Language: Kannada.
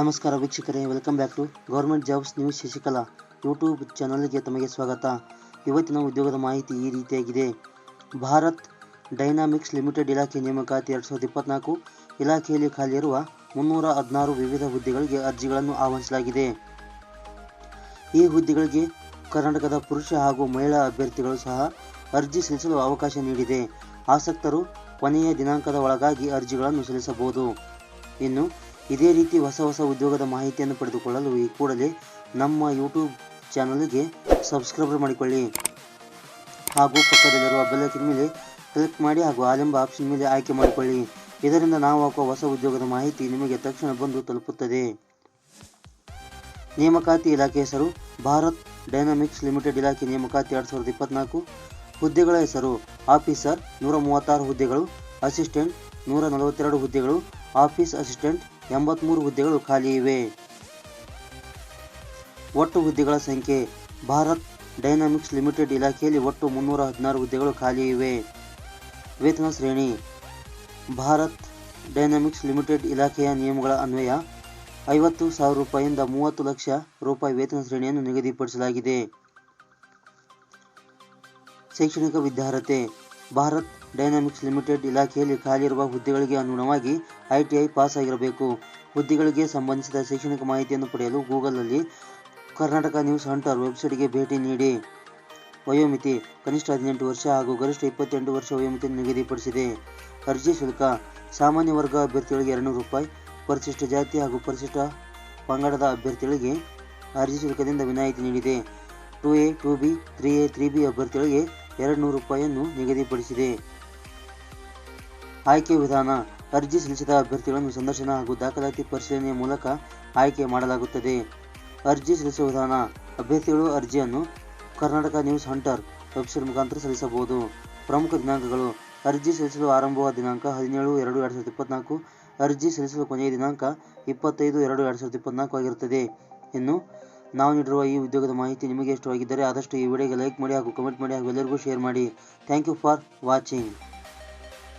ನಮಸ್ಕಾರ ವೀಕ್ಷಕರೇ welcome back to government jobs news Shashikala YouTube ಚಾನಲ್ಗೆ ತಮಗೆ ಸ್ವಾಗತ. ಇವತ್ತಿನ ಉದ್ಯೋಗದ ಮಾಹಿತಿ ಈ ರೀತಿಯಾಗಿದೆ. ಭಾರತ್ ಡೈನಾಮಿಕ್ಸ್ ಲಿಮಿಟೆಡ್ ಇಲಾಖೆ ನೇಮಕಾತಿ ಎರಡು ಸಾವಿರದ ಇಪ್ಪತ್ನಾಲ್ಕು ಇಲಾಖೆಯಲ್ಲಿ ಖಾಲಿಯಿರುವ ಮುನ್ನೂರ ಹದಿನಾರು ವಿವಿಧ ಹುದ್ದೆಗಳಿಗೆ ಅರ್ಜಿಗಳನ್ನು ಆಹ್ವಾನಿಸಲಾಗಿದೆ. ಈ ಹುದ್ದೆಗಳಿಗೆ ಕರ್ನಾಟಕದ ಪುರುಷ ಹಾಗೂ ಮಹಿಳಾ ಅಭ್ಯರ್ಥಿಗಳು ಸಹ ಅರ್ಜಿ ಸಲ್ಲಿಸಲು ಅವಕಾಶ ನೀಡಿದೆ. ಆಸಕ್ತರು ಕೊನೆಯ ದಿನಾಂಕದ ಒಳಗಾಗಿ ಅರ್ಜಿಗಳನ್ನು ಸಲ್ಲಿಸಬಹುದು. ಇನ್ನು, ಇದೇ ರೀತಿ ಹೊಸ ಹೊಸ ಉದ್ಯೋಗದ ಮಾಹಿತಿಯನ್ನು ಪಡೆದುಕೊಳ್ಳಲು ಈ ಕೂಡಲೇ ನಮ್ಮ ಯೂಟ್ಯೂಬ್ ಚಾನಲ್ಗೆ ಸಬ್ಸ್ಕ್ರೈಬ್ ಮಾಡಿಕೊಳ್ಳಿ. ಹಾಗೂ ಪಕ್ಕದಲ್ಲಿರುವ ಬೆಲ್ಲಕಿನ ಮೇಲೆ ಕ್ಲಿಕ್ ಮಾಡಿ ಹಾಗೂ ಆಲೆಂಬ ಆಪ್ಷನ್ ಮೇಲೆ ಆಯ್ಕೆ ಮಾಡಿಕೊಳ್ಳಿ. ಇದರಿಂದ ನಾವು ಹಾಕುವ ಹೊಸ ಉದ್ಯೋಗದ ಮಾಹಿತಿ ನಿಮಗೆ ತಕ್ಷಣ ಬಂದು ತಲುಪುತ್ತದೆ. ನೇಮಕಾತಿ ಇಲಾಖೆ ಹೆಸರು ಭಾರತ್ ಡೈನಾಮಿಕ್ಸ್ ಲಿಮಿಟೆಡ್ ಇಲಾಖೆ ನೇಮಕಾತಿ ಎರಡು ಸಾವಿರದ ಇಪ್ಪತ್ನಾಲ್ಕು ಹುದ್ದೆಗಳ ಹೆಸರು. ಆಫೀಸರ್ ನೂರ ಮೂವತ್ತಾರು ಹುದ್ದೆಗಳು, ಅಸಿಸ್ಟೆಂಟ್ ನೂರ ನಲವತ್ತೆರಡು ಹುದ್ದೆಗಳು, ಆಫೀಸ್ ಅಸಿಸ್ಟೆಂಟ್ ಎಂಬತ್ತ್ಮೂರು ಹುದ್ದೆಗಳು ಖಾಲಿ ಇವೆ. ಒಟ್ಟು ಹುದ್ದೆಗಳ ಸಂಖ್ಯೆ, ಭಾರತ್ ಡೈನಾಮಿಕ್ಸ್ ಲಿಮಿಟೆಡ್ ಇಲಾಖೆಯಲ್ಲಿ ಒಟ್ಟು ಮುನ್ನೂರ ಹದಿನಾರು ಹುದ್ದೆಗಳು ಖಾಲಿ ಇವೆ. ವೇತನ ಶ್ರೇಣಿ, ಭಾರತ್ ಡೈನಾಮಿಕ್ಸ್ ಲಿಮಿಟೆಡ್ ಇಲಾಖೆಯ ನಿಯಮಗಳ ಅನ್ವಯ, ಐವತ್ತು ಸಾವಿರ ರೂಪಾಯಿಯಿಂದ ಮೂವತ್ತು ಲಕ್ಷ ರೂಪಾಯಿ ವೇತನ ಶ್ರೇಣಿಯನ್ನು ನಿಗದಿಪಡಿಸಲಾಗಿದೆ. ಶೈಕ್ಷಣಿಕ ವಿದ್ಯಾರ್ಹತೆ, ಭಾರತ್ ಡೈನಾಮಿಕ್ಸ್ ಲಿಮಿಟೆಡ್ ಇಲಾಖೆಯಲ್ಲಿ ಖಾಲಿಯಿರುವ ಹುದ್ದೆಗಳಿಗೆ ಅನುಗುಣವಾಗಿ ಐಟಿಐ ಪಾಸ್ ಆಗಿರಬೇಕು ಹುದ್ದೆಗಳಿಗೆ ಸಂಬಂಧಿಸಿದ ಶೈಕ್ಷಣಿಕ ಮಾಹಿತಿಯನ್ನು ಪಡೆಯಲು ಗೂಗಲ್ನಲ್ಲಿ ಕರ್ನಾಟಕ ನ್ಯೂಸ್ ಹಂಟರ್ ವೆಬ್ಸೈಟ್ಗೆ ಭೇಟಿ ನೀಡಿ. ವಯೋಮಿತಿ, ಕನಿಷ್ಠ ಹದಿನೆಂಟು ವರ್ಷ ಹಾಗೂ ಗರಿಷ್ಠ ಇಪ್ಪತ್ತೆಂಟು ವರ್ಷ ವಯೋಮಿತಿಯನ್ನು ನಿಗದಿಪಡಿಸಿದೆ. ಅರ್ಜಿ ಶುಲ್ಕ, ಸಾಮಾನ್ಯ ವರ್ಗ ಅಭ್ಯರ್ಥಿಗಳಿಗೆ ಎರಡುನೂರು ರೂಪಾಯಿ, ಪರಿಶಿಷ್ಟ ಜಾತಿ ಹಾಗೂ ಪರಿಶಿಷ್ಟ ಪಂಗಡದ ಅಭ್ಯರ್ಥಿಗಳಿಗೆ ಅರ್ಜಿ ಶುಲ್ಕದಿಂದ ವಿನಾಯಿತಿ ನೀಡಿದೆ. Two A, two B, three A, three B ಅಭ್ಯರ್ಥಿಗಳಿಗೆ ಎರಡು ನೂರು ರೂಪಾಯಿಯನ್ನು ನಿಗದಿಪಡಿಸಿದೆ. ಆಯ್ಕೆ ವಿಧಾನ, ಅರ್ಜಿ ಸಲ್ಲಿಸಿದ ಅಭ್ಯರ್ಥಿಗಳನ್ನು ಸಂದರ್ಶನ ಹಾಗೂ ದಾಖಲಾತಿ ಪರಿಶೀಲನೆಯ ಮೂಲಕ ಆಯ್ಕೆ ಮಾಡಲಾಗುತ್ತದೆ. ಅರ್ಜಿ ಸಲ್ಲಿಸುವ ವಿಧಾನ, ಅಭ್ಯರ್ಥಿಗಳು ಅರ್ಜಿಯನ್ನು ಕರ್ನಾಟಕ ನ್ಯೂಸ್ ಹಂಟರ್ ವೆಬ್ಸೈಟ್ ಮುಖಾಂತರ ಸಲ್ಲಿಸಬಹುದು. ಪ್ರಮುಖ ದಿನಾಂಕಗಳು, ಅರ್ಜಿ ಸಲ್ಲಿಸಲು ಆರಂಭವಾದ ದಿನಾಂಕ ಹದಿನೇಳು ಎರಡು ಎರಡು ಸಾವಿರದ ಇಪ್ಪತ್ನಾಲ್ಕು, ಅರ್ಜಿ ಸಲ್ಲಿಸಲು ಕೊನೆಯ ದಿನಾಂಕ ಇಪ್ಪತ್ತೈದು ಎರಡು ಎರಡು ಸಾವಿರದ ಇಪ್ಪತ್ನಾಲ್ಕು ಆಗಿರುತ್ತದೆ. ಇನ್ನು ನಾವು ನೀಡಿರುವ ಈ ಉದ್ಯೋಗದ ಮಾಹಿತಿ ನಿಮಗೆ ಇಷ್ಟವಾಗಿದ್ದರೆ ಆದಷ್ಟು ಈ ವಿಡಿಯೋಗೆ ಲೈಕ್ ಮಾಡಿ ಹಾಗೂ ಕಮೆಂಟ್ ಮಾಡಿ ಹಾಗೂ ಎಲ್ಲರಿಗೂ ಶೇರ್ ಮಾಡಿ. Thank you for watching.